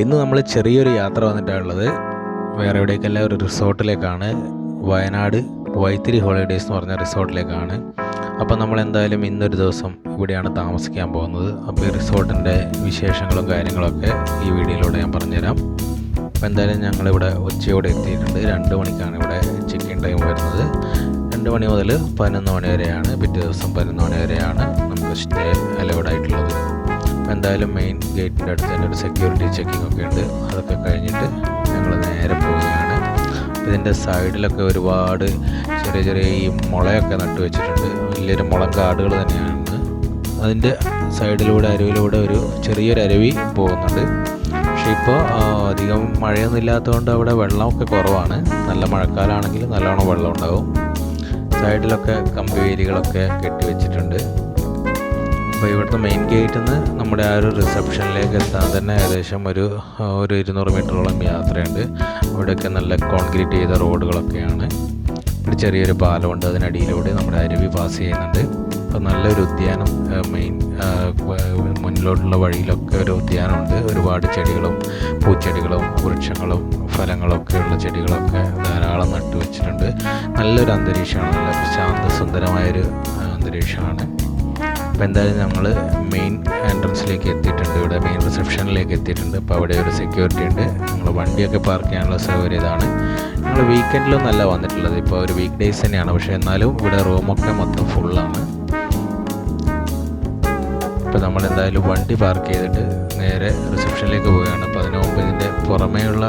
ഇന്ന് നമ്മൾ ചെറിയൊരു യാത്ര വന്നിട്ടുള്ളത് വേറെ എവിടേക്കല്ല ഒരു റിസോർട്ടിലേക്കാണ്. വയനാട് വൈത്തിരി ഹോളിഡേയ്സ് എന്ന് പറഞ്ഞ റിസോർട്ടിലേക്കാണ്. അപ്പോൾ നമ്മൾ എന്തായാലും ഇന്നൊരു ദിവസം ഇവിടെയാണ് താമസിക്കാൻ പോകുന്നത്. അപ്പോൾ ഈ റിസോർട്ടിന്റെ വിശേഷങ്ങളും കാര്യങ്ങളൊക്കെ ഈ വീഡിയോയിലൂടെ ഞാൻ പറഞ്ഞുതരാം. അപ്പോൾ എന്തായാലും ഞങ്ങളിവിടെ ഉച്ചയോടെ എത്തിയിട്ടുണ്ട്. രണ്ട് മണിക്കാണ് ഇവിടെ ചെക്ക് ഇൻ ടൈം വരുന്നത്. രണ്ട് മണി മുതൽ പതിനൊന്ന് മണി വരെയാണ്. പിറ്റേ ദിവസം പതിനൊന്ന് മണി വരെയാണ് നമുക്ക് സ്റ്റേ അലൗഡ് ആയിട്ടുള്ളത്. എന്തായാലും മെയിൻ ഗേറ്റിന്റെ അടുത്ത് തന്നെ ഒരു സെക്യൂരിറ്റി ചെക്കിംഗ് ഒക്കെ ഉണ്ട്. അതൊക്കെ കഴിഞ്ഞിട്ട് ഞങ്ങൾ നേരെ പോവുകയാണ്. ഇതിന്റെ സൈഡിലൊക്കെ ഒരുപാട് ചെറിയ ചെറിയ ഈ മുളയൊക്കെ നട്ടു വെച്ചിട്ടുണ്ട്. വലിയൊരു മുളം കാടുകൾ തന്നെയാണ് അതിന്റെ സൈഡിലൂടെ അരുവിലൂടെ ഒരു ചെറിയൊരു അരുവി പോകുന്നുണ്ട്. പക്ഷേ ഇപ്പോൾ അധികം മഴയൊന്നും ഇല്ലാത്തതുകൊണ്ട് അവിടെ വെള്ളമൊക്കെ കുറവാണ്. നല്ല മഴക്കാലമാണെങ്കിൽ നല്ലോണം വെള്ളം ഉണ്ടാവും സൈഡിലൊക്കെ കമ്പി വേലികളൊക്കെ കെട്ടി വെച്ചിട്ടുണ്ട്. അപ്പോൾ ഇവിടുത്തെ മെയിൻ ഗേറ്റിൽ നിന്ന് നമ്മുടെ ആ ഒരു റിസപ്ഷനിലേക്ക് എത്താൻ തന്നെ ഏകദേശം ഒരു ഒരു ഇരുന്നൂറ് മീറ്ററോളം യാത്രയുണ്ട്. അവിടെയൊക്കെ നല്ല കോൺക്രീറ്റ് ചെയ്ത റോഡുകളൊക്കെയാണ് ഇവിടെ ചെറിയൊരു പാലമുണ്ട് അതിനടിയിലൂടെ നമ്മുടെ അരുവി പാസ് ചെയ്യുന്നുണ്ട്. അപ്പോൾ നല്ലൊരു ഉദ്യാനം മെയിൻ മുന്നിലോട്ടുള്ള വഴിയിലൊക്കെ ഒരു ഉദ്യാനമുണ്ട്. ഒരുപാട് ചെടികളും പൂച്ചെടികളും വൃക്ഷങ്ങളും ഫലങ്ങളൊക്കെ ഉള്ള ചെടികളൊക്കെ ധാരാളം നട്ടു വെച്ചിട്ടുണ്ട് നല്ലൊരു അന്തരീക്ഷമാണ് നല്ല ശാന്തസുന്ദരമായൊരു അന്തരീക്ഷമാണ്. അപ്പോൾ എന്തായാലും ഞങ്ങൾ മെയിൻ എൻട്രൻസിലേക്ക് എത്തിയിട്ടുണ്ട്. ഇവിടെ മെയിൻ റിസപ്ഷനിലേക്ക് എത്തിയിട്ടുണ്ട്. അപ്പോൾ അവിടെ ഒരു സെക്യൂരിറ്റി ഉണ്ട്. നമ്മൾ വണ്ടിയൊക്കെ പാർക്ക് ചെയ്യാനുള്ള സൗകര്യം ഇതാണ്. ഞങ്ങൾ വീക്കെൻഡിലൊന്നല്ല വന്നിട്ടുള്ളത്. ഇപ്പോൾ ഒരു വീക്ക് ഡേയ്സ് തന്നെയാണ്. പക്ഷേ എന്നാലും ഇവിടെ റൂമൊക്കെ മൊത്തം ഫുള്ളാണ് ഇപ്പോൾ നമ്മൾ എന്തായാലും വണ്ടി പാർക്ക് ചെയ്തിട്ട് നേരെ റിസപ്ഷനിലേക്ക് പോവുകയാണ്. അപ്പോൾ അതിന് മുമ്പ് ഇതിന്റെ പുറമേയുള്ള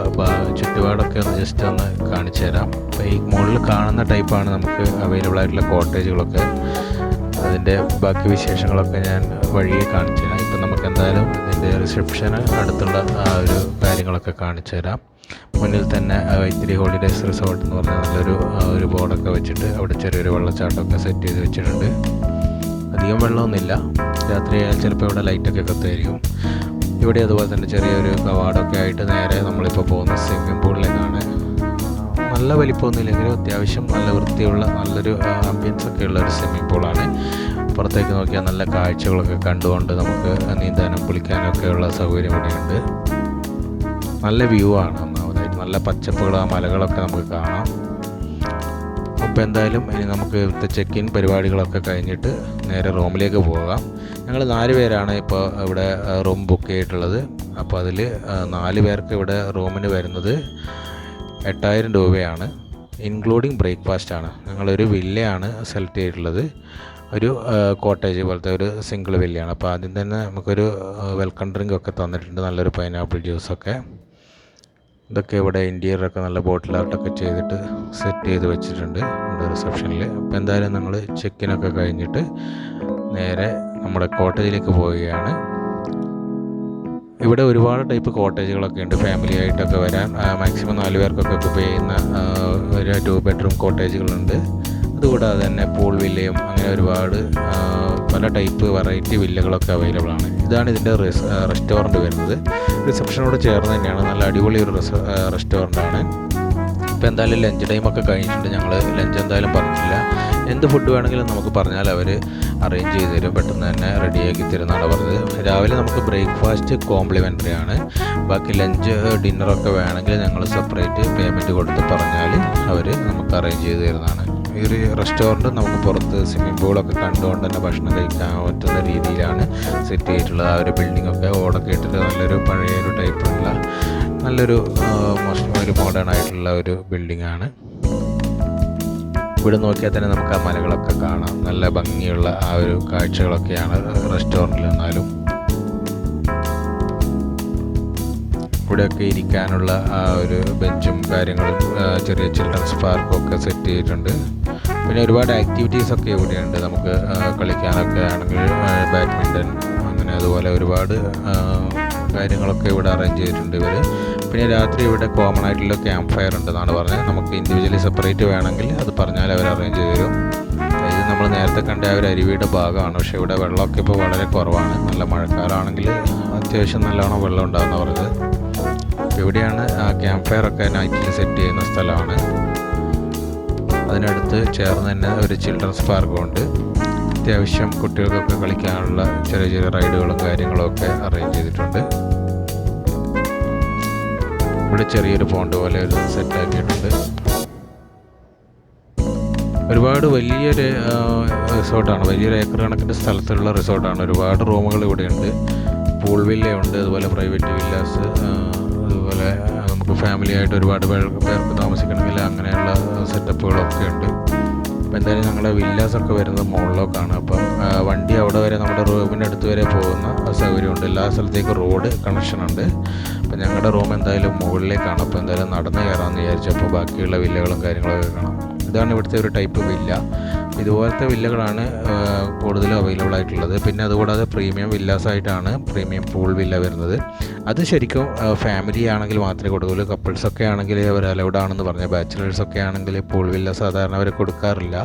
ചുറ്റുപാടൊക്കെ ഒന്ന് ജസ്റ്റ് ഒന്ന് കാണിച്ചു തരാം അപ്പോൾ ഈ മുകളിൽ കാണുന്ന ടൈപ്പാണ് നമുക്ക് അവൈലബിൾ ആയിട്ടുള്ള കോട്ടേജുകളൊക്കെ അതിന്റെ ബാക്കി വിശേഷങ്ങളൊക്കെ ഞാൻ വഴിയെ കാണിച്ചു തരാം. ഇപ്പം നമുക്ക് എന്തായാലും ഇതിന്റെ റിസപ്ഷന് അടുത്തുള്ള ആ ഒരു കാര്യങ്ങളൊക്കെ കാണിച്ചു തരാം. മുന്നിൽ തന്നെ വൈത്തിരി ഹോളിഡേയ്സ് റിസോർട്ട് എന്ന് പറഞ്ഞ നല്ലൊരു ഒരു ബോർഡൊക്കെ വെച്ചിട്ട് അവിടെ ചെറിയൊരു വെള്ളച്ചാട്ടമൊക്കെ സെറ്റ് ചെയ്ത് വെച്ചിട്ടുണ്ട്. അധികം വെള്ളമൊന്നുമില്ല. രാത്രിയായാൽ ചിലപ്പോൾ ഇവിടെ ലൈറ്റൊക്കെ കത്തുമായിരിക്കും. ഇവിടെ അതുപോലെ തന്നെ ചെറിയൊരു കവാടമൊക്കെ ആയിട്ട് നേരെ നമ്മളിപ്പോൾ പോകുന്ന സ്വിമ്മിംഗ് പൂളിലേക്കാണ് നല്ല വലിപ്പമൊന്നുമില്ലെങ്കിലും അത്യാവശ്യം നല്ല വൃത്തിയുള്ള നല്ലൊരു ആംബിയൻസ് ഒക്കെ ഉള്ള ഒരു സ്വിമ്മിംഗ് പൂളാണ് പുറത്തേക്ക് നോക്കിയാൽ നല്ല കാഴ്ചകളൊക്കെ കണ്ടുകൊണ്ട് നമുക്ക് നീന്താനും കുളിക്കാനൊക്കെ ഉള്ള സൗകര്യം ഇവിടെയുണ്ട്. നല്ല വ്യൂ ആണ്. ഒന്നാമതായിട്ട് നല്ല പച്ചപ്പുകൾ ആ മലകളൊക്കെ നമുക്ക് കാണാം. അപ്പോൾ എന്തായാലും ഇനി നമുക്ക് ഇവിടുത്തെ ചെക്ക് ഇൻ പരിപാടികളൊക്കെ കഴിഞ്ഞിട്ട് നേരെ റൂമിലേക്ക് പോകാം. ഞങ്ങൾ നാല് പേരാണ് ഇപ്പോൾ ഇവിടെ റൂം ബുക്ക് ചെയ്തിട്ടുള്ളത്. അപ്പോൾ അതിൽ നാല് പേർക്ക് ഇവിടെ റൂമിന് വരുന്നത് എട്ടായിരം രൂപയാണ്. ഇൻക്ലൂഡിങ് ബ്രേക്ക്ഫാസ്റ്റ് ആണ്. ഞങ്ങളൊരു വില്ലയാണ് സെലക്ട് ചെയ്തിട്ടുള്ളത്. ഒരു കോട്ടേജ് പോലത്തെ ഒരു സിംഗിൾ വില്ലയാണ് അപ്പോൾ ആദ്യം തന്നെ നമുക്കൊരു വെൽക്കം ഡ്രിങ്ക് ഒക്കെ തന്നിട്ടുണ്ട്. നല്ലൊരു പൈനാപ്പിൾ ജ്യൂസൊക്കെ ഇതൊക്കെ ഇവിടെ ഇന്റീരിയറൊക്കെ നല്ല ബോട്ടിൽ ആർട്ടൊക്കെ ചെയ്തിട്ട് സെറ്റ് ചെയ്ത് വെച്ചിട്ടുണ്ട് നമ്മുടെ റിസപ്ഷനിൽ അപ്പോൾ എന്തായാലും നമ്മൾ ചെക്കിനൊക്കെ കഴിഞ്ഞിട്ട് നേരെ നമ്മുടെ കോട്ടേജിലേക്ക് പോവുകയാണ്. ഇവിടെ ഒരുപാട് ടൈപ്പ് കോട്ടേജുകളൊക്കെ ഉണ്ട്. ഫാമിലി ആയിട്ടൊക്കെ വരാൻ മാക്സിമം നാല് പേർക്കൊക്കെ ഒക്കുപ്പ് ചെയ്യുന്ന ഒരു ടു ബെഡ്റൂം കോട്ടേജുകളുണ്ട് അതുകൂടാതെ തന്നെ പൂൾ വില്ലയും അങ്ങനെ ഒരുപാട് പല ടൈപ്പ് വെറൈറ്റി വില്ലകളൊക്കെ അവൈലബിൾ ആണ്. ഇതാണ് ഇതിന്റെ റെസ്റ്റോറന്റ് വരുന്നത്. റിസപ്ഷനോട് ചേർന്ന് തന്നെയാണ്. നല്ല അടിപൊളി ഒരു റെസ്റ്റോറന്റ് ആണ്. ഇപ്പോൾ എന്തായാലും ലഞ്ച് ടൈമൊക്കെ കഴിഞ്ഞിട്ടുണ്ട്. ഞങ്ങൾ ലഞ്ച് എന്തായാലും പറഞ്ഞിട്ടില്ല. എന്ത് ഫുഡ് വേണമെങ്കിലും നമുക്ക് പറഞ്ഞാൽ അവർ അറേഞ്ച് ചെയ്ത് തരും. പെട്ടെന്ന് തന്നെ റെഡിയാക്കി തരുന്നതാണ് പറഞ്ഞത്. രാവിലെ നമുക്ക് ബ്രേക്ക്ഫാസ്റ്റ് കോംപ്ലിമെന്ററി ആണ്. ബാക്കി ലഞ്ച് ഡിന്നറൊക്കെ വേണമെങ്കിൽ ഞങ്ങൾ സെപ്പറേറ്റ് പേയ്മെന്റ് കൊടുത്ത് പറഞ്ഞാൽ അവർ നമുക്ക് അറേഞ്ച് ചെയ്ത് തരുന്നതാണ്. ഈ ഒരു റെസ്റ്റോറന്റ് നമുക്ക് പുറത്ത് സ്വിമ്മിംഗ് പൂളൊക്കെ കണ്ടുകൊണ്ട് തന്നെ ഭക്ഷണം കഴിക്കാൻ പറ്റുന്ന രീതിയിലാണ് സെറ്റ് ചെയ്തിട്ടുള്ളത്. ആ ഒരു ബിൽഡിങ്ങൊക്കെ ഓടൊക്കെ ഇട്ടിട്ട് നല്ലൊരു പഴയ ഒരു ടൈപ്പുള്ള നല്ലൊരു മോശം ഒരു മോഡേൺ ആയിട്ടുള്ള ഒരു ബിൽഡിംഗ് ആണ്. ഇവിടെ നോക്കിയാൽ തന്നെ നമുക്ക് ആ മലകളൊക്കെ കാണാം. നല്ല ഭംഗിയുള്ള ആ ഒരു കാഴ്ചകളൊക്കെയാണ് റെസ്റ്റോറന്റിൽ നിന്നാലും ഇവിടെയൊക്കെ ഇരിക്കാനുള്ള ആ ഒരു ബെഞ്ചും കാര്യങ്ങളും ചെറിയ ചിൽഡ്രൻസ് പാർക്കും ഒക്കെ സെറ്റ് ചെയ്തിട്ടുണ്ട്. പിന്നെ ഒരുപാട് ആക്ടിവിറ്റീസ് ഒക്കെ ഇവിടെയുണ്ട്. നമുക്ക് കളിക്കാനൊക്കെ ആണെങ്കിൽ ബാഡ്മിന്റൺ അങ്ങനെ അതുപോലെ ഒരുപാട് കാര്യങ്ങളൊക്കെ ഇവിടെ അറേഞ്ച് ചെയ്തിട്ടുണ്ട് ഇവർ പിന്നെ രാത്രി ഇവിടെ കോമൺ ആയിട്ടുള്ള ക്യാമ്പ് ഫയർ ഉണ്ടെന്നാണ് പറഞ്ഞത്. നമുക്ക് ഇൻഡിവിജ്വലി സെപ്പറേറ്റ് വേണമെങ്കിൽ അത് പറഞ്ഞാൽ അവർ അറേഞ്ച് ചെയ്ത് തരും. ഇത് നമ്മൾ നേരത്തെ കണ്ട ആ ഒരു അരുവിയുടെ ഭാഗമാണ്. പക്ഷേ ഇവിടെ വെള്ളമൊക്കെ ഇപ്പോൾ വളരെ കുറവാണ്. നല്ല മഴക്കാലമാണെങ്കിൽ അത്യാവശ്യം നല്ലോണം വെള്ളം ഉണ്ടാകുന്ന പറഞ്ഞത്. ഇവിടെയാണ് ക്യാമ്പ് ഫയർ ഒക്കെ നൈറ്റിൽ സെറ്റ് ചെയ്യുന്ന സ്ഥലമാണ്. അതിനടുത്ത് ചേർന്ന് തന്നെ ഒരു ചിൽഡ്രൻസ് പാർക്കും ഉണ്ട്. അത്യാവശ്യം കുട്ടികൾക്കൊക്കെ കളിക്കാനുള്ള ചെറിയ ചെറിയ റൈഡുകളും കാര്യങ്ങളൊക്കെ അറേഞ്ച് ചെയ്തിട്ടുണ്ട്. ഇവിടെ ചെറിയൊരു പോണ്ട് പോലെ ഒരു സെറ്റ് ആക്കിയിട്ടുണ്ട്. ഒരുപാട് വലിയൊരു റിസോർട്ടാണ്. വലിയൊരു ഏക്കർ കണക്കിന്റെ സ്ഥലത്തുള്ള റിസോർട്ടാണ്. ഒരുപാട് റൂമുകൾ ഇവിടെയുണ്ട്. പൂൾ വില്ല ഉണ്ട് അതുപോലെ പ്രൈവറ്റ് വില്ലാസ് അതുപോലെ നമുക്ക് ഫാമിലി ആയിട്ട് ഒരുപാട് പേർ പേർക്ക് താമസിക്കണമെങ്കിൽ അങ്ങനെയുള്ള സെറ്റപ്പുകളൊക്കെ ഉണ്ട്. അപ്പോൾ എന്തായാലും ഞങ്ങളുടെ വില്ലാസൊക്കെ വരുന്നത് മുകളിലേക്കാണ് അപ്പം വണ്ടി അവിടെ വരെ നമ്മുടെ റൂമിന്റെ അടുത്ത് വരെ പോകുന്ന സൗകര്യമുണ്ട്. എല്ലാ സ്ഥലത്തേക്കും റോഡ് കണക്ഷൻ ഉണ്ട്. അപ്പം ഞങ്ങളുടെ റൂം എന്തായാലും മുകളിലേക്കാണ്. അപ്പോൾ എന്തായാലും നടന്ന് കയറാമെന്ന് വിചാരിച്ചപ്പോൾ ബാക്കിയുള്ള വില്ലകളും കാര്യങ്ങളൊക്കെ കാണാം. ഇതാണ് ഇവിടുത്തെ ഒരു ടൈപ്പ് വില്ല ഇതുപോലത്തെ വില്ലകളാണ് കൂടുതലും അവൈലബിൾ ആയിട്ടുള്ളത്. പിന്നെ അതുകൂടാതെ പ്രീമിയം വില്ലാസായിട്ടാണ് പ്രീമിയം പൂൾ വില്ല വരുന്നത്. അത് ശരിക്കും ഫാമിലി ആണെങ്കിൽ മാത്രമേ കൊടുക്കുള്ളൂ കപ്പിൾസ് ഒക്കെ ആണെങ്കിൽ അവർ അലൗഡ് ആണെന്ന് പറഞ്ഞ ബാച്ചിലേഴ്സ് ഒക്കെ ആണെങ്കിൽ പൂൾ വില്ല സാധാരണ അവർ കൊടുക്കാറില്ല.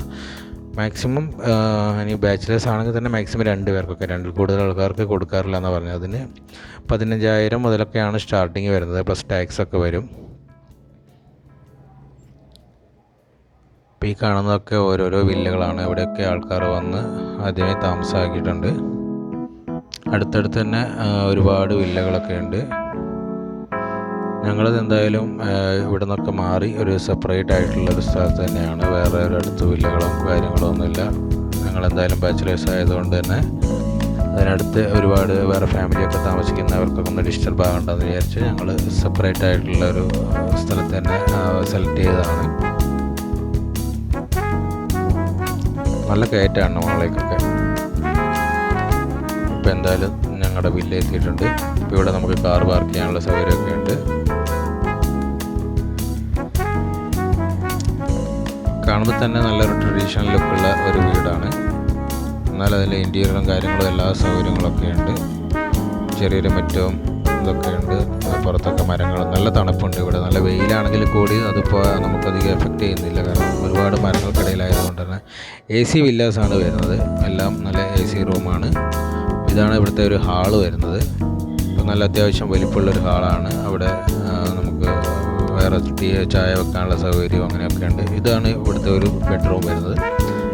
മാക്സിമം ഇനി ബാച്ചിലേഴ്സ് ആണെങ്കിൽ തന്നെ മാക്സിമം രണ്ട് പേർക്കൊക്കെ രണ്ടിൽ കൂടുതൽ ആൾക്കാർക്ക് കൊടുക്കാറില്ല എന്ന് പറഞ്ഞത്. അതിന് പതിനഞ്ചായിരം മുതലൊക്കെയാണ് സ്റ്റാർട്ടിങ് വരുന്നത്. പ്ലസ് ടാക്സ് ഒക്കെ വരും. ഈ കാണുന്നതൊക്കെ ഓരോരോ വില്ലകളാണ്. ഇവിടെയൊക്കെ ആൾക്കാർ വന്ന് ആദ്യമേ താമസമാക്കിയിട്ടുണ്ട് അടുത്തടുത്ത് തന്നെ ഒരുപാട് വില്ലകളൊക്കെ ഉണ്ട്. ഞങ്ങളത് എന്തായാലും ഇവിടെ നിന്നൊക്കെ മാറി ഒരു സെപ്പറേറ്റ് ആയിട്ടുള്ള ഒരു സ്ഥലത്ത് തന്നെയാണ്. വേറെ ഒരു അടുത്ത് വില്ലകളും കാര്യങ്ങളും ഒന്നുമില്ല. ഞങ്ങളെന്തായാലും ബാച്ചിലേഴ്സ് ആയതുകൊണ്ട് തന്നെ അതിനടുത്ത് ഒരുപാട് വേറെ ഫാമിലിയൊക്കെ താമസിക്കുന്നവർക്കൊക്കെ ഒന്ന് ഡിസ്റ്റർബ് ആകണ്ടെന്ന് വിചാരിച്ച് ഞങ്ങൾ സെപ്പറേറ്റ് ആയിട്ടുള്ള ഒരു സ്ഥലത്ത് തന്നെ സെലക്ട് ചെയ്തതാണ്. നല്ല കയറ്റാണ് മുകളിലേക്കൊക്കെ ഇപ്പോൾ എന്തായാലും ഞങ്ങളുടെ വില്ല എത്തിയിട്ടുണ്ട്. ഇപ്പോൾ ഇവിടെ നമുക്ക് കാർ പാർക്ക് ചെയ്യാനുള്ള സൗകര്യമൊക്കെ ഉണ്ട്. കാണുമ്പോൾ തന്നെ നല്ലൊരു ട്രഡീഷണൽ ലുക്കുള്ള ഒരു വീടാണ്. എന്നാൽ അതിൽ ഇന്റീരിയറും കാര്യങ്ങളും എല്ലാ സൗകര്യങ്ങളൊക്കെ ഉണ്ട്. ചെറിയൊരു മറ്റവും ഇതൊക്കെ ഉണ്ട്. പുറത്തൊക്കെ മരങ്ങളും. നല്ല തണുപ്പുണ്ട് ഇവിടെ. നല്ല വെയിലാണെങ്കിൽ കൂടി അതിപ്പോൾ നമുക്കധികം എഫക്റ്റ് ചെയ്യുന്നില്ല. കാരണം ഒരുപാട് മരങ്ങൾക്കിടയിലായതുകൊണ്ട് തന്നെ എ സി വില്ലാസാണ് വരുന്നത്. എല്ലാം നല്ല എ സി റൂമാണ് ഇതാണ് ഇവിടുത്തെ ഒരു ഹാൾ വരുന്നത്. നല്ല അത്യാവശ്യം വലിപ്പമുള്ളൊരു ഹാളാണ് അവിടെ നമുക്ക് വേറെ ചായ വെക്കാനുള്ള സൗകര്യം അങ്ങനെയൊക്കെ ഉണ്ട് ഇതാണ് ഇവിടുത്തെ ഒരു ബെഡ്റൂം വരുന്നത്.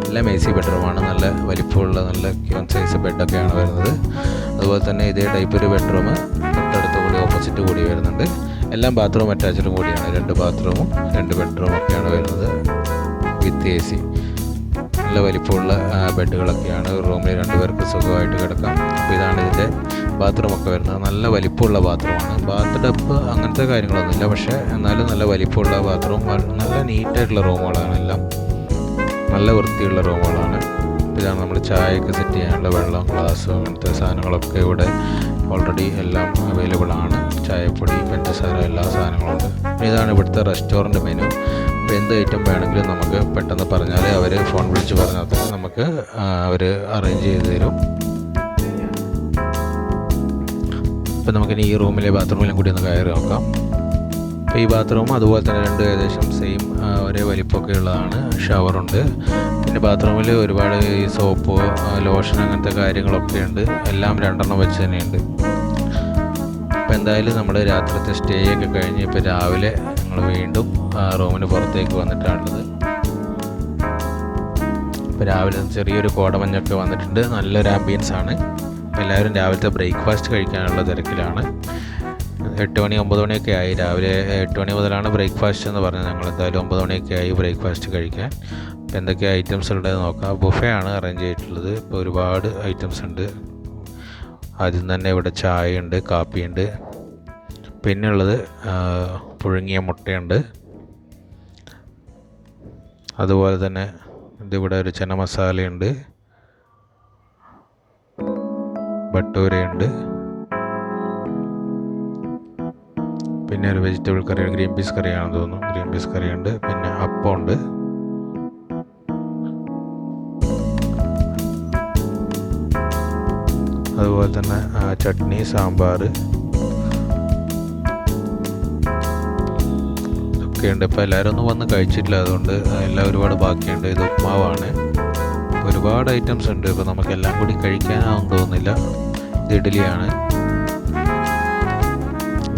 എല്ലാം എ സി ബെഡ്റൂമാണ് നല്ല വലിപ്പമുള്ള നല്ല ക്യൂൺ സൈസ് ബെഡൊക്കെയാണ് വരുന്നത്. അതുപോലെ തന്നെ ഇതേ ടൈപ്പ് ഒരു ബെഡ്റൂം തൊട്ടടുത്ത് കൂടി ഓപ്പോസിറ്റ് കൂടി വരുന്നുണ്ട്. എല്ലാം ബാത്റൂം അറ്റാച്ച്ഡും കൂടിയാണ്. രണ്ട് ബാത്റൂമും രണ്ട് ബെഡ്റൂമൊക്കെയാണ് വരുന്നത്. വിത്ത് എ സി നല്ല വലിപ്പമുള്ള ബെഡുകളൊക്കെയാണ് റൂമിൽ രണ്ടുപേർക്ക് സുഖമായിട്ട് കിടക്കാം. അപ്പോൾ ഇതാണ് ഇതിന്റെ ബാത്റൂമൊക്കെ വരുന്നത്. നല്ല വലിപ്പമുള്ള ബാത്റൂമാണ്. ബാത്ത് ടബ് അങ്ങനത്തെ കാര്യങ്ങളൊന്നുമില്ല. പക്ഷേ എന്നാലും നല്ല വലിപ്പമുള്ള ബാത്റൂം. നല്ല നീറ്റായിട്ടുള്ള റൂമുകളാണ് എല്ലാം. നല്ല വൃത്തിയുള്ള റൂമുകളാണ്. ഇതാണ് നമ്മൾ ചായയൊക്കെ സെറ്റ് ചെയ്യാനുള്ള വെള്ളം ഗ്ലാസ് അങ്ങനത്തെ സാധനങ്ങളൊക്കെ ഇവിടെ ഓൾറെഡി എല്ലാം അവൈലബിൾ ആണ് ചായപ്പൊടി പഞ്ചസാര എല്ലാ സാധനങ്ങളും ഉണ്ട് ഇതാണ് ഇവിടുത്തെ റെസ്റ്റോറന്റ് മെനു. എന്ത് ഐറ്റം വേണമെങ്കിലും നമുക്ക് പെട്ടെന്ന് പറഞ്ഞാൽ അവർ ഫോൺ വിളിച്ച് പറഞ്ഞാൽ തന്നെ നമുക്ക് അവർ അറേഞ്ച് ചെയ്ത് തരും. ഇപ്പം നമുക്കിനി ഈ റൂമിലെ ബാത്റൂമിലും കൂടി ഒന്ന് കയറി നോക്കാം. അപ്പോൾ ഈ ബാത്റൂം അതുപോലെ തന്നെ രണ്ട് ഏകദേശം സെയിം ഒരേ വലിപ്പമൊക്കെ ഉള്ളതാണ്. ഷവറുണ്ട് പിന്നെ ബാത്റൂമിൽ ഒരുപാട് ഈ സോപ്പ് ലോഷൻ അങ്ങനത്തെ കാര്യങ്ങളൊക്കെ ഉണ്ട്. എല്ലാം രണ്ടെണ്ണം വെച്ച് തന്നെയുണ്ട്. അപ്പോൾ എന്തായാലും നമ്മൾ രാത്രിത്തെ സ്റ്റേ ഒക്കെ കഴിഞ്ഞ് ഇപ്പോൾ രാവിലെ ഞങ്ങൾ വീണ്ടും റൂമിന് പുറത്തേക്ക് വന്നിട്ടാണുള്ളത്. ഇപ്പോൾ രാവിലെ ചെറിയൊരു കോടമഞ്ഞൊക്കെ വന്നിട്ടുണ്ട്. നല്ലൊരു ആംബിയൻസ് ആണ്. എല്ലാവരും രാവിലത്തെ ബ്രേക്ക്ഫാസ്റ്റ് കഴിക്കാനുള്ള തിരക്കിലാണ്. എട്ട് മണി ഒമ്പത് മണിയൊക്കെ ആയി. രാവിലെ എട്ട് മണി മുതലാണ് ബ്രേക്ക്ഫാസ്റ്റ് എന്ന് പറഞ്ഞത്. ഞങ്ങൾ എന്തായാലും ഒമ്പത് മണിയൊക്കെ ആയി ബ്രേക്ക്ഫാസ്റ്റ് കഴിക്കാൻ. അപ്പോൾ എന്തൊക്കെ ഐറ്റംസ് ഉണ്ടെന്ന് നോക്കാം. ബുഫേ ആണ് അറേഞ്ച് ചെയ്തിട്ടുള്ളത്. ഇപ്പോൾ ഒരുപാട് ഐറ്റംസ് ഉണ്ട്. ആദ്യം തന്നെ ഇവിടെ ചായ ഉണ്ട് കാപ്പിയുണ്ട് പിന്നെ ഉള്ളത് പുഴുങ്ങിയ മുട്ടയുണ്ട്. അതുപോലെ തന്നെ ഇതിവിടെ ഒരു ചന മസാലയുണ്ട്. ബട്ടൂരയുണ്ട്. പിന്നെ ഒരു വെജിറ്റബിൾ കറി ഗ്രീൻ പീസ് കറിയാണെന്ന് തോന്നുന്നു. ഗ്രീൻ പീസ് കറിയുണ്ട് പിന്നെ അപ്പമുണ്ട്. അതുപോലെ തന്നെ ചട്നി സാമ്പാർ ഇതൊക്കെയുണ്ട്. ഇപ്പോൾ എല്ലാവരും ഒന്നും വന്ന് കഴിച്ചിട്ടില്ല. അതുകൊണ്ട് എല്ലാം ഒരുപാട് ബാക്കിയുണ്ട്. ഇത് ഉപ്മാവാണ്. ഒരുപാട് ഐറ്റംസ് ഉണ്ട്. ഇപ്പോൾ നമുക്കെല്ലാം കൂടി കഴിക്കാനാവും തോന്നുന്നില്ല. ഇത് ഇഡ്ഡലിയാണ്.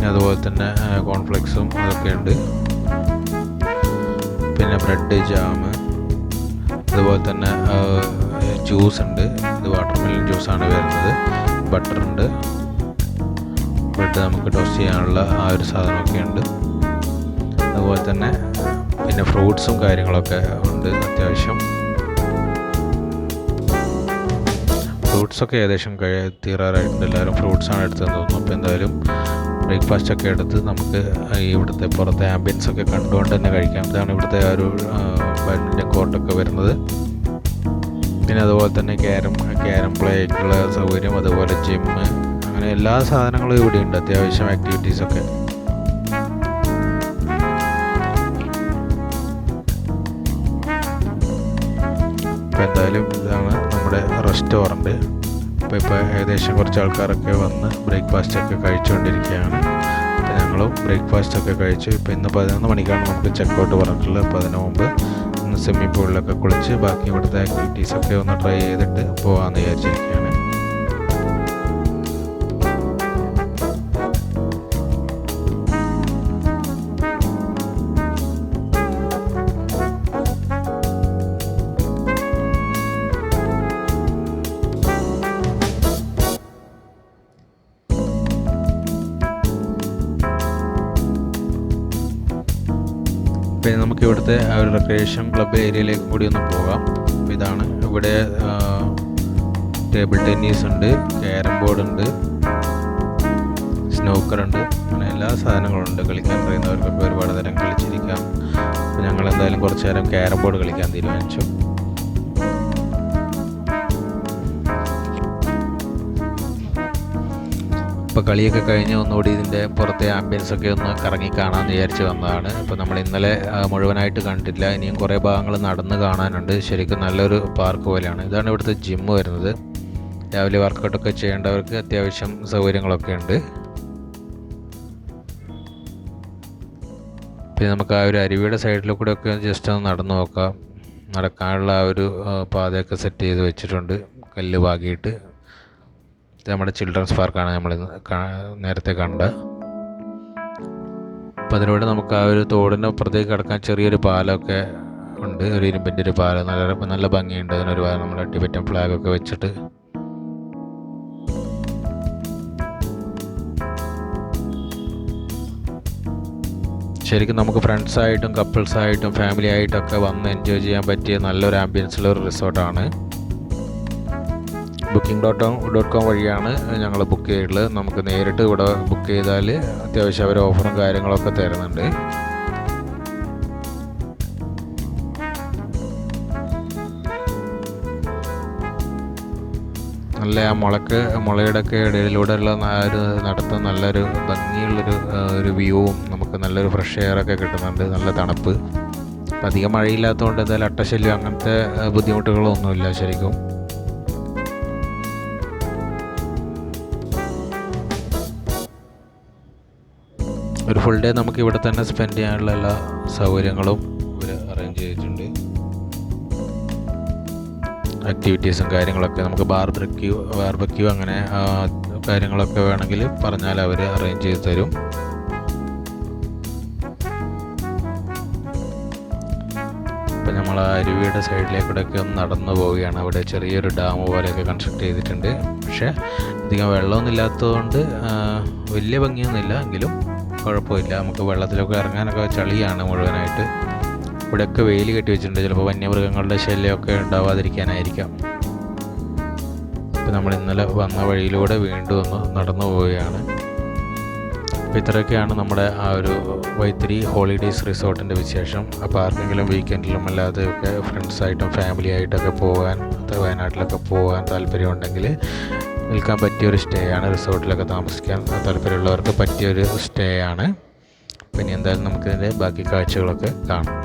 അതുപോലെ തന്നെ കോൺഫ്ലെക്സും അതൊക്കെ ഉണ്ട് പിന്നെ ബ്രെഡ് ജാം അതുപോലെ തന്നെ ജ്യൂസ് ഉണ്ട്. ഇത് വാട്ടർമെലൺ ജ്യൂസാണ് വരുന്നത്. ബട്ടർ ഉണ്ട്. ബ്രെഡ് നമുക്ക് ടോസ്റ്റ് ചെയ്യാനുള്ള ആ ഒരു സാധനമൊക്കെ ഉണ്ട് അതുപോലെ തന്നെ പിന്നെ ഫ്രൂട്ട്സും കാര്യങ്ങളൊക്കെ ഉണ്ട് അത്യാവശ്യം. ഫ്രൂട്ട്സൊക്കെ ഏകദേശം കഴി തീരാറായിട്ടുണ്ട്. എല്ലാവരും ഫ്രൂട്ട്സാണ് എടുത്തതെന്ന് തോന്നുന്നു. അപ്പോൾ എന്തായാലും ബ്രേക്ക്ഫാസ്റ്റ് ഒക്കെ എടുത്ത് നമുക്ക് ഇവിടുത്തെ പുറത്തെ ആംബിയൻസ് ഒക്കെ കണ്ടുകൊണ്ട് തന്നെ കഴിക്കാം. ഇതാണ് ഇവിടുത്തെ ഒരു ബാഡ്മിന്റൺ കോർട്ടൊക്കെ വരുന്നത്. പിന്നെ അതുപോലെ തന്നെ ക്യാരം ക്യാരം പ്ലേക്കുള്ള സൗകര്യം അതുപോലെ ജിമ്മ് അങ്ങനെ എല്ലാ സാധനങ്ങളും ഇവിടെ ഉണ്ട്. അത്യാവശ്യം ആക്ടിവിറ്റീസൊക്കെ എന്തായാലും ഇതാണ് നമ്മുടെ റെസ്റ്റോറന്റ് അപ്പോൾ ഇപ്പോൾ ഏകദേശം കുറച്ച് ആൾക്കാരൊക്കെ വന്ന് ബ്രേക്ക്ഫാസ്റ്റൊക്കെ കഴിച്ചുകൊണ്ടിരിക്കുകയാണ് അപ്പോൾ ഞങ്ങളും ബ്രേക്ക്ഫാസ്റ്റൊക്കെ കഴിച്ചു. ഇപ്പോൾ ഇന്ന് പതിനൊന്ന് മണിക്കാണ് നമുക്ക് ചെക്കൗട്ട് പറഞ്ഞിട്ടുള്ളത്. അപ്പോൾ അതിന് മുമ്പ് ഇന്ന് സ്വിമ്മിംഗ് പൂളിലൊക്കെ കുളിച്ച് ബാക്കി ഇവിടുത്തെ ആക്ടിവിറ്റീസൊക്കെ ഒന്ന് ട്രൈ ചെയ്തിട്ട് പോകാമെന്ന് വിചാരിച്ചിരിക്കുകയാണ്. ഇവിടുത്തെ ഒരു റെക്രിയേഷൻ ക്ലബ് ഏരിയയിലേക്ക് കൂടി ഒന്ന് പോകാം. ഇതാണ് ഇവിടെ ടേബിൾ ടെന്നീസ് ഉണ്ട് ക്യാരം ബോർഡ് ഉണ്ട് സ്നോക്കർ ഉണ്ട് അങ്ങനെ എല്ലാ സാധനങ്ങളും ഉണ്ട്. കളിക്കാൻ അറിയുന്നവർക്കൊക്കെ ഒരുപാട് തരം കളിച്ചിരിക്കാം. ഞങ്ങൾ എന്തായാലും കുറച്ച് നേരം ക്യാരം ബോർഡ് കളിക്കാൻ തീരുമാനിച്ചു. ഇപ്പോൾ കളിയൊക്കെ കഴിഞ്ഞ് ഒന്നുകൂടി ഇതിന്റെ പുറത്തെ ആംബിയൻസ് ഒക്കെ ഒന്ന് കറങ്ങി കാണാമെന്ന് വിചാരിച്ച് വന്നതാണ്. ഇപ്പോൾ നമ്മൾ ഇന്നലെ മുഴുവനായിട്ട് കണ്ടില്ല ഇനിയും കുറേ ഭാഗങ്ങൾ നടന്ന് കാണാനുണ്ട്. ശരിക്കും നല്ലൊരു പാർക്ക് പോലെയാണ്. ഇതാണ് ഇവിടുത്തെ ജിം വരുന്നത്. രാവിലെ വർക്കൗട്ടൊക്കെ ചെയ്യേണ്ടവർക്ക് അത്യാവശ്യം സൗകര്യങ്ങളൊക്കെ ഉണ്ട്. പിന്നെ നമുക്ക് ആ ഒരു അരുവിയുടെ സൈഡിൽ കൂടെ ഒക്കെ ജസ്റ്റ് ഒന്ന് നടന്നു നോക്കാം. നടക്കാനുള്ള ആ ഒരു പാതയൊക്കെ സെറ്റ് ചെയ്ത് വെച്ചിട്ടുണ്ട്. കല്ല് പാകിയിട്ട്. നമ്മുടെ ചിൽഡ്രൻസ് പാർക്കാണ് നമ്മൾ നേരത്തെ കണ്ടത്. അപ്പോൾ അതിലൂടെ നമുക്ക് ആ ഒരു തോടിന്റെ അപ്പുറത്തേക്ക് കിടക്കാൻ ചെറിയൊരു പാലമൊക്കെ ഉണ്ട്. ഒരു ഇരുമ്പിന്റെ ഒരു പാലം. നല്ല നല്ല ഭംഗിയുണ്ട്. അതിനൊരു നമ്മൾ ടിബറ്റൻ ഫ്ലാഗൊക്കെ വെച്ചിട്ട്. ശരിക്കും നമുക്ക് ഫ്രണ്ട്സായിട്ടും കപ്പിൾസായിട്ടും ഫാമിലി ആയിട്ടൊക്കെ വന്ന് എൻജോയ് ചെയ്യാൻ പറ്റിയ നല്ലൊരു ആംബിയൻസുള്ള ഒരു റിസോർട്ടാണ് ബുക്കിംഗ് ഡോട്ട് ഡോട്ട് കോം വഴിയാണ് ഞങ്ങൾ ബുക്ക് ചെയ്തിട്ടുള്ളത്. നമുക്ക് നേരിട്ട് ഇവിടെ ബുക്ക് ചെയ്താൽ അത്യാവശ്യം അവർ ഓഫറും കാര്യങ്ങളൊക്കെ തരുന്നുണ്ട്. നല്ല ആ മുളക്ക് മുളയുടെ ഒക്കെ ഇടയിലൂടെയുള്ള ഒരു നടത്തം നല്ലൊരു ഭംഗിയുള്ളൊരു ഒരു വ്യൂവും നമുക്ക് നല്ലൊരു ഫ്രഷ് എയർ ഒക്കെ കിട്ടുന്നുണ്ട്. നല്ല തണുപ്പ്. അധികം മഴയില്ലാത്തതുകൊണ്ട് എന്തായാലും അട്ടശല്യം അങ്ങനത്തെ ബുദ്ധിമുട്ടുകളൊന്നുമില്ല ശരിക്കും. ഒരു ഫുൾ ഡേ നമുക്ക് ഇവിടെ തന്നെ സ്പെൻഡ് ചെയ്യാനുള്ള എല്ലാ സൗകര്യങ്ങളും ഇവർ അറേഞ്ച് ചെയ്തിട്ടുണ്ട്. ആക്ടിവിറ്റീസും കാര്യങ്ങളൊക്കെ നമുക്ക് ബാർബക്യൂ ബാർബക്യൂ അങ്ങനെ കാര്യങ്ങളൊക്കെ വേണമെങ്കിൽ പറഞ്ഞാൽ അവർ അറേഞ്ച് ചെയ്ത് തരും. ഇപ്പം നമ്മൾ അരുവിയുടെ സൈഡിലേക്കൂടെയൊക്കെ ഒന്ന് നടന്നു പോവുകയാണ്. അവിടെ ചെറിയൊരു ഡാം പോലെയൊക്കെ കൺസ്ട്രക്ട് ചെയ്തിട്ടുണ്ട്. പക്ഷേ അധികം വെള്ളമൊന്നും ഇല്ലാത്തതുകൊണ്ട് വലിയ ഭംഗിയൊന്നുമില്ല. എങ്കിലും കുഴപ്പമില്ല. നമുക്ക് വെള്ളത്തിലൊക്കെ ഇറങ്ങാനൊക്കെ ചളിയാണ് മുഴുവനായിട്ട്. ഇവിടെയൊക്കെ വെയിൽ കെട്ടി വെച്ചിട്ടുണ്ട്. ചിലപ്പോൾ വന്യമൃഗങ്ങളുടെ ശല്യമൊക്കെ ഉണ്ടാവാതിരിക്കാനായിരിക്കാം. ഇപ്പം നമ്മൾ ഇന്നലെ വന്ന വഴിയിലൂടെ വീണ്ടും ഒന്ന് നടന്നു പോവുകയാണ്. അപ്പോൾ ഇത്രയൊക്കെയാണ് നമ്മുടെ ആ ഒരു വൈത്തിരി ഹോളിഡേയ്സ് റിസോർട്ടിന്റെ വിശേഷം. അപ്പോൾ ആർക്കെങ്കിലും വീക്കെൻഡിലും അല്ലാതെയൊക്കെ ഫ്രണ്ട്സായിട്ടും ഫാമിലി ആയിട്ടൊക്കെ പോകാൻ വയനാട്ടിലൊക്കെ പോകാൻ താല്പര്യമുണ്ടെങ്കിൽ നിൽക്കാൻ പറ്റിയൊരു സ്റ്റേ ആണ്. റിസോർട്ടിലൊക്കെ താമസിക്കാൻ താല്പര്യമുള്ളവർക്ക് പറ്റിയൊരു സ്റ്റേ ആണ്. പിന്നെ എന്തായാലും നമുക്കിതിന്റെ ബാക്കി കാഴ്ചകളൊക്കെ കാണാം.